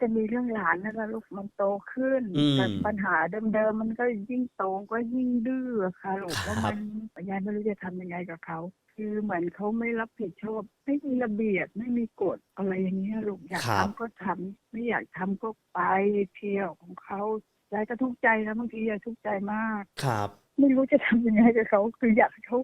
จะมีเรื่องหลานนะคะลูกมันโตขึ้นอืม แต่ปัญหาเดิมๆมันก็ยิ่งโตก็ยิ่งดื้อค่ะลูกครับแล้วมันยายไม่รู้จะทำยังไงกับเขาคือเหมือนเขาไม่รับผิดชอบ ไม่มีระเบียบไม่มีกฎอะไรอย่างเงี้ยลูกอยากครับ ทำก็ทำไม่อยากทำก็ไปเที่ยวของเขายายก็ทุกข์ใจนะบางทียายทุกข์ใจมาก ครับ ไม่รู้จะทำยังไงกับเขาคืออยากให้เขา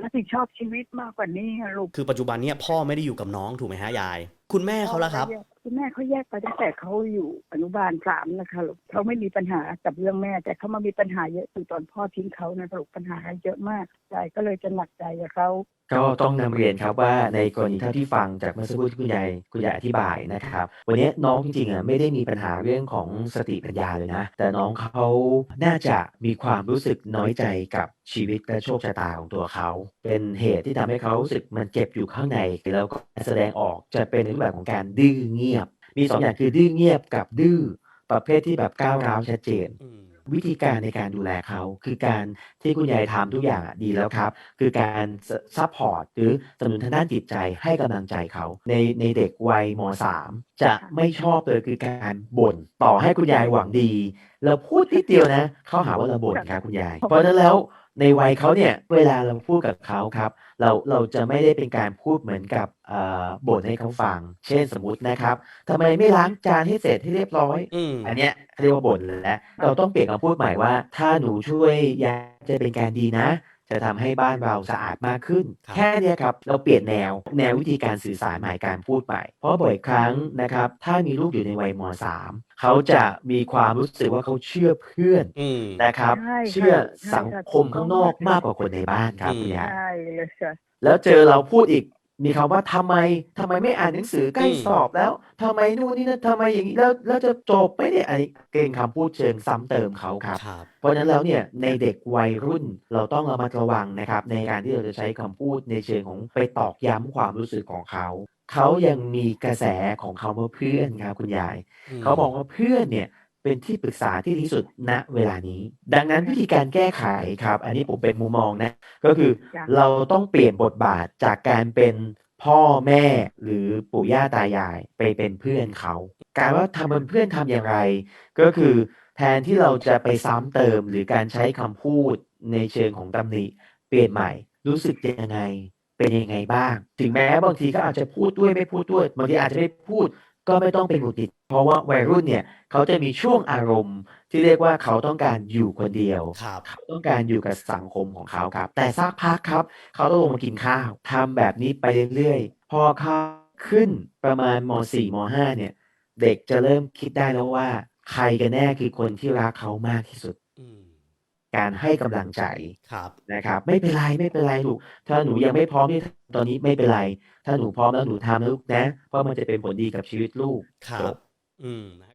รับผิดชอบชีวิตมากกว่านี้อะลูก คือปัจจุบันเนี่ยพ่อไม่ได้อยู่กับน้องถูกไหมฮะยาย คุณแม่เขาละครับ คุณแม่เขาแยกไปตั้งแต่เขาอยู่อนุบาลสามนะคะลูกเขาไม่มีปัญหากับเรื่องแม่ แต่เขามามีปัญหาเยอะคือตอนพ่อทิ้งเขานะลูกปัญหาเยอะมากใจก็เลยจะหนักใจกับเขาก็ต้องนำเรียนครับว่าในกรณีเท่าที่ฟังจากเมื่อสักครู่ที่คุณยายคุณยายอธิบายนะครับ วันนี้น้องจริงๆอะไม่ได้มีปัญหาเรื่องของสติปัญญาเลยนะ แต่น้องเขาน่าจะมีความรู้สึกน้อยใจกับชีวิตและโชคชะตาของตัวเขา เป็นเหตุที่ทำให้เขารู้สึกมันเจ็บอยู่ข้างในแล้วก็แสดงออกจะเป็นในรูปแบบของการดื้อเงียบ มีสองอย่างคือดื้อเงียบกับดื้อประเภทที่แบบก้าวร้าวชัดเจน วิธีการในการดูแลเขา คือการที่คุณยายทำทุกอย่างอะดีแล้วครับ คือการซัพพอร์ตหรือสนับสนุนทางด้านจิตใจให้กำลังใจเขา ในในเด็กวัยม .3 จะไม่ชอบเลยคือการบ่นต่อให้คุณยายหวังดี เราพูดนิดเดียวนะ เขาหาว่าเราบ่นครับคุณยาย เพราะฉะนั้นแล้วในวัยเขาเนี่ยเวลาเราพูดกับเขาครับ เราเราจะไม่ได้เป็นการพูดเหมือนกับเอ่อบ่นให้เขาฟัง เช่นสมมุตินะครับทำไมไม่ล้างจานให้เสร็จให้เรียบร้อย อืม อันเนี้ยเขาเรียกว่าบ่นแล้ว เราต้องเปลี่ยนคำพูดใหม่ว่า ถ้าหนูช่วยยายจะเป็นการดีนะ จะทำให้บ้านเราสะอาดมากขึ้นครับแค่เนี้ยครับเราเปลี่ยนแนวแนววิธีการสื่อสารใหม่การพูดใหม่เพราะบ่อยครั้งนะครับถ้ามีลูกอยู่ในวัยม .3 เขาจะมีความรู้สึกว่าเขาเชื่อเพื่อนอืมนะครับใช่เชื่อใช่สังคมข้างนอกมากกว่าคนในบ้านครับอืมคุณยายใช่เลยค่ะแล้วเจอเราพูดอีก มีคำว่าทำไมทำไมไม่อ่านหนังสือใกล้อืมสอบแล้วทำไมนู่นนี่นั่นทำไมอย่างนี้แล้วแล้วจะจบไหมเนี่ยอันนี้เกณฑ์คำพูดเชิงซ้ำเติมเขาครับครับ เพราะฉะนั้นแล้วเนี่ยในเด็กวัยรุ่นเราต้องระมัดระวังนะครับ ในการที่เราจะใช้คำพูดในเชิงของไปตอกย้ำความรู้สึกของเขาเขายังมีกระแสของเขาว่าเพื่อนครับคุณยายอืมเขาบอกว่าเพื่อนเนี่ย เป็นที่ปรึกษาที่ดีที่สุดณเวลานี้ ดังนั้นวิธีการแก้ไขครับ อันนี้ผมเป็นมุมมองนะ ก็คือจ้ะเราต้องเปลี่ยนบทบาทจากการเป็นพ่อแม่หรือปู่ย่าตายายไปเป็นเพื่อนเขาการว่าทำเป็นเพื่อนทำอย่างไร ก็คือแทนที่เราจะไปซ้ำเติมหรือการใช้คำพูดในเชิงของตำหนิเปลี่ยนใหม่ รู้สึกยังไงเป็นยังไงบ้าง ถึงแม้บางทีก็อาจจะพูดด้วยไม่พูดด้วยบางทีอาจจะไม่พูด ก็ไม่ต้องเป็นหงุดหงิดเพราะว่าวัยรุ่นเนี่ยเขาจะมีช่วงอารมณ์ ที่เรียกว่าเขาต้องการอยู่คนเดียว ครับ เขาต้องการอยู่กับสังคมของเขาครับ แต่สักพักครับ เขาต้องลงมากินข้าวทำแบบนี้ไปเรื่อยๆ พอเขาขึ้นประมาณม .4 ม .5 เนี่ย เด็กจะเริ่มคิดได้แล้วว่า ใครกันแน่คือคนที่รักเขามากที่สุด อืม การให้กำลังใจครับ นะครับ ไม่เป็นไรไม่เป็นไรลูกถ้าหนูยังไม่พร้อมที่ ตอนนี้ไม่เป็นไร ถ้าหนูพร้อมแล้วหนูทำนะลูกนะ เพราะมันจะเป็นผลดีกับชีวิตลูกครัจบ บ อืมนะ